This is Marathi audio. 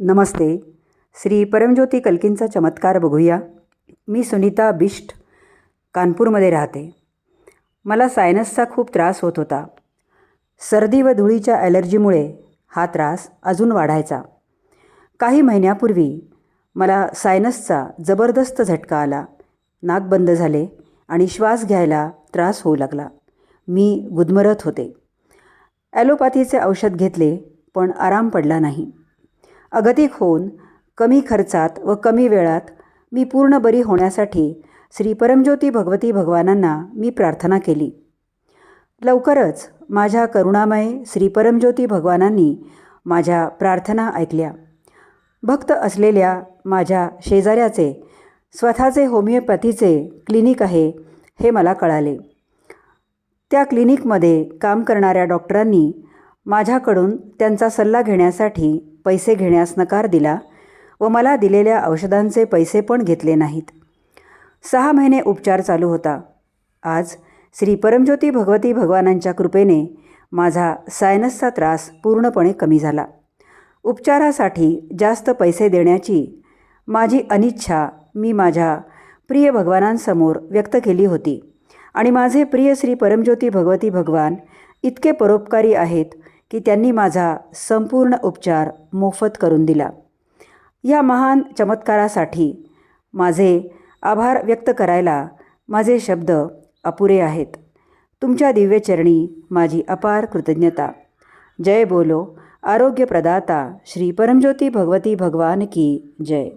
नमस्ते. श्री परमज्योती कल्कींचा चमत्कार बघूया. मी सुनीता बिष्ट कानपूरमध्ये राहते. मला सायनसचा खूप त्रास होत होता. सर्दी व धुळीच्या ॲलर्जीमुळे हा त्रास अजून वाढायचा. काही महिन्यापूर्वी मला सायनसचा जबरदस्त झटका आला. नाक बंद झाले आणि श्वास घ्यायला त्रास होऊ लागला. मी गुदमरत होते. ॲलोपॅथीचे औषध घेतले पण आराम पडला नाही. अगतिक होऊन कमी खर्चात व कमी वेळात मी पूर्ण बरी होण्यासाठी श्री परमज्योती भगवती भगवानांना मी प्रार्थना केली. लवकरच माझ्या करुणामय श्री परमज्योती भगवानांनी माझ्या प्रार्थना ऐकल्या. भक्त असलेल्या माझ्या शेजाऱ्याचे स्वतःचे होमिओपॅथीचे क्लिनिक आहे हे मला कळाले. त्या क्लिनिकमध्ये काम करणाऱ्या डॉक्टरांनी माझ्याकडून त्यांचा सल्ला घेण्यासाठी पैसे घेण्यास नकार दिला व मला दिलेल्या औषधांचे पैसे पण घेतले नाहीत. सहा महिने उपचार चालू होता. आज श्री परमज्योती भगवती भगवानांच्या कृपेने माझा सायनसचा त्रास पूर्णपणे कमी झाला. उपचारासाठी जास्त पैसे देण्याची माझी अनिच्छा मी माझ्या प्रिय भगवानांसमोर व्यक्त केली होती. आणि माझे प्रिय श्री परमज्योती भगवती भगवान इतके परोपकारी आहेत की त्यांनी माझा संपूर्ण उपचार मोफत करून दिला. या महान चमत्कारासाठी माझे आभार व्यक्त करायला माझे शब्द अपुरे आहेत. तुमच्या दिव्यचरणी माझी अपार कृतज्ञता. जय बोलो आरोग्य प्रदाता श्री परमज्योती भगवती भगवान की जय.